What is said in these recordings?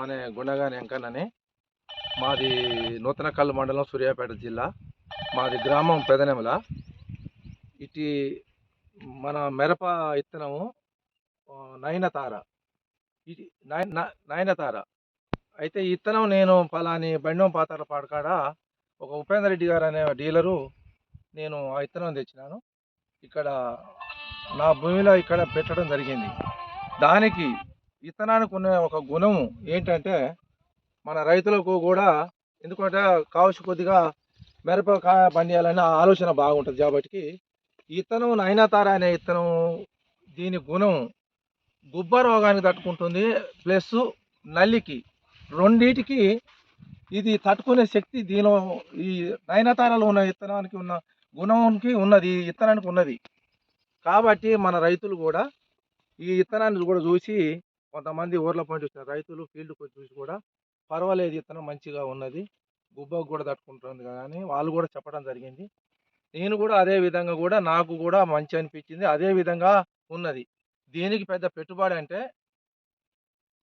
అనే గుండగాని వెంకన్నని మాది నూతనకల్లు మండలం సూర్యాపేట జిల్లా. మాది గ్రామం పెదనెమల. ఇటు మన మిరప ఇత్తనము నయనతార. ఇది నయ- నయనతార. అయితే ఇత్తనం నేను పలాని బండం పాతాల పాడకాడ ఒక ఉపేంద్ర రెడ్డి గారు అనే డీలరు నేను ఆ ఇత్తనం తెచ్చినాను. ఇక్కడ నా భూమిలో ఇక్కడ పెట్టడం జరిగింది. దానికి విత్తనానికి ఉన్న ఒక గుణం ఏంటంటే మన రైతులకు కూడా ఎందుకంటే కావచ్చు కొద్దిగా మిరపకాయ పండియాలనే ఆలోచన బాగుంటుంది కాబట్టి ఈ నైనాతార అనే ఇత్తనం దీని గుణం గుబ్బ రోగానికి తట్టుకుంటుంది ప్లస్ నల్లికి రెండిటికి ఇది తట్టుకునే శక్తి దీనిలో ఈ నయనతారలో ఉన్న ఇత్తనానికి ఉన్న గుణంకి ఉన్నది ఈ ఇత్తనానికి ఉన్నది. కాబట్టి మన రైతులు కూడా ఈ ఇత్తనాన్ని కూడా చూసి కొంతమంది ఊర్ల పాయింట్ చూసిన రైతులు ఫీల్డ్ వచ్చి చూసి కూడా పర్వాలేదు ఇత్తనం మంచిగా ఉన్నది. గుబ్బకు కూడా తట్టుకుంటుంది కానీ వాళ్ళు కూడా చెప్పడం జరిగింది. నేను కూడా అదే విధంగా కూడా నాకు కూడా మంచి అనిపించింది. అదే విధంగా ఉన్నది. దీనికి పెద్ద పెట్టుబడి అంటే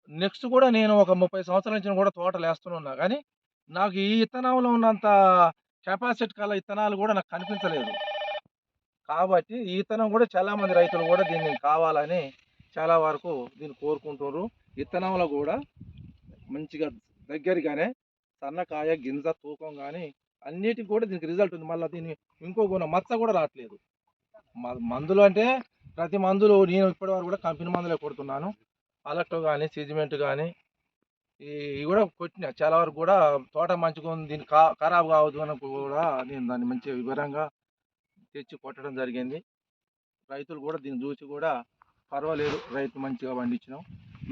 నెక్స్ట్ కూడా నేను ఒక ముప్పై సంవత్సరాల నుంచి కూడా తోటలు వేస్తున్నా కానీ నాకు ఈ ఇత్తనంలో ఉన్నంత కెపాసిటీ కల ఇత్తనాలు కూడా నాకు కనిపించలేదు. కాబట్టి ఈ ఇత్తనం కూడా చాలామంది రైతులు కూడా దీన్ని కావాలని చాలా వరకు దీన్ని కోరుకుంటున్నారు. విత్తనంలో కూడా మంచిగా దగ్గరగానే సన్నకాయ గింజ తూకం కానీ అన్నిటికి కూడా దీనికి రిజల్ట్ ఉంది. మళ్ళీ దీన్ని ఇంకో గుణం మచ్చ కూడా రావట్లేదు. మ- మందులు అంటే ప్రతి మందులు నేను ఇప్పటి వరకు కూడా కంపెనీ మందులే కొడుతున్నాను. అలక్టో కానీ సిజిమెంట్ కానీ ఈ ఇవి కూడా కొట్టిన. చాలా వరకు కూడా తోట మంచిగా ఉంది. దీన్ని కా ఖరాబ్ కావద్దు అని కూడా నేను దాన్ని మంచి వివరంగా తెచ్చి కొట్టడం జరిగింది. రైతులు కూడా దీన్ని చూసి కూడా పర్వాలేదు రైతు మంచిగా పండించినాం.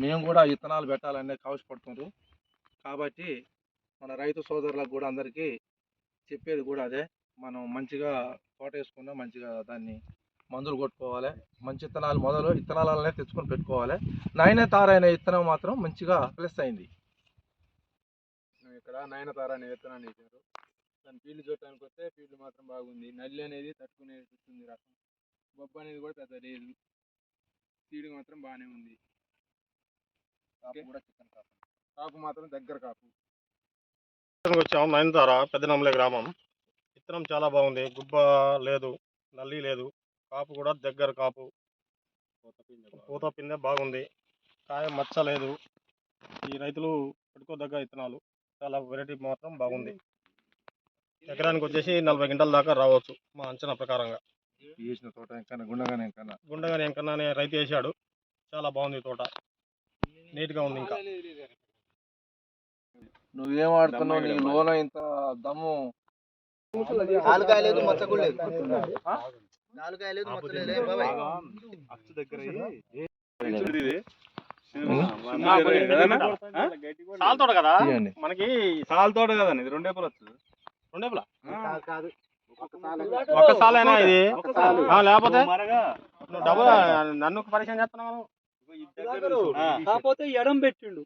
మేము కూడా విత్తనాలు పెట్టాలనే కవసపడుతున్నారు కాబట్టి మన రైతు సోదరులకు కూడా అందరికీ చెప్పేది కూడా అదే. మనం మంచిగా తోట వేసుకున్నా మంచిగా దాన్ని మందులు కొట్టుకోవాలి. మంచి విత్తనాలు మొదలు విత్తనాలనే తెచ్చుకొని పెట్టుకోవాలి. నాయనతార అనే విత్తనం మాత్రం మంచిగా ప్లస్ అయింది. ఇక్కడ నయనతార అనే విత్తనాన్ని వేశారు దాని ఫీల్డ్ చూడటానికి వస్తే ఫీల్డ్ మాత్రం బాగుంది. నల్లి అనేది తట్టుకునే వస్తుంది రకం బొబ్బ అనేది కూడా పెద్ద లేదు. సీడ్ మాత్రం బాగానే ఉంది. కాపు కూడా చికెన్ కాపు. కాపు మాత్రం దగ్గర కాపు. వచ్చాము నయనతార పెద్దనమ్మలే గ్రామం. విత్తనం చాలా బాగుంది. గుబ్బ లేదు నల్లి లేదు. కాపు కూడా దగ్గర కాపు. పూత పిందె బాగుంది. కాయ మచ్చ లేదు. ఈ రైతులు పెట్టుకోదగ్గ విత్తనాలు. చాలా వెరైటీ మాత్రం బాగుంది. ఎకరానికి వచ్చేసి నలభై గంటల దాకా రావచ్చు మా అంచనా ప్రకారంగా. వేసిన తోట ఇంకా గుండగానే ఇంకా గుండగాని ఎంకన్నా అనే రైతు వేసాడు చాలా బాగుంది తోట. నీట్గా ఉంది ఇంకా. నువ్వేం ఆడుతున్నావు? నీ లోన ఇంత దమ్ము. నాలుకాయ లేదు మచ్చ కూడా లేదు. ఆ? నాలుకాయ లేదు మచ్చ లేదు. ఏ బాబాయ్? సాల్ తోట కదా. మనకి సాల్ తోట కదండి ఇది రెండే పొలొచ్చు రెండే పుల కాదు, కాదు ఒక్క సాలేనా ఇది? లేకపోతే నువ్వు డబుల్ నన్ను పరిచయం చేస్తున్నావు. కాకపోతే ఎడం పెట్టిండు.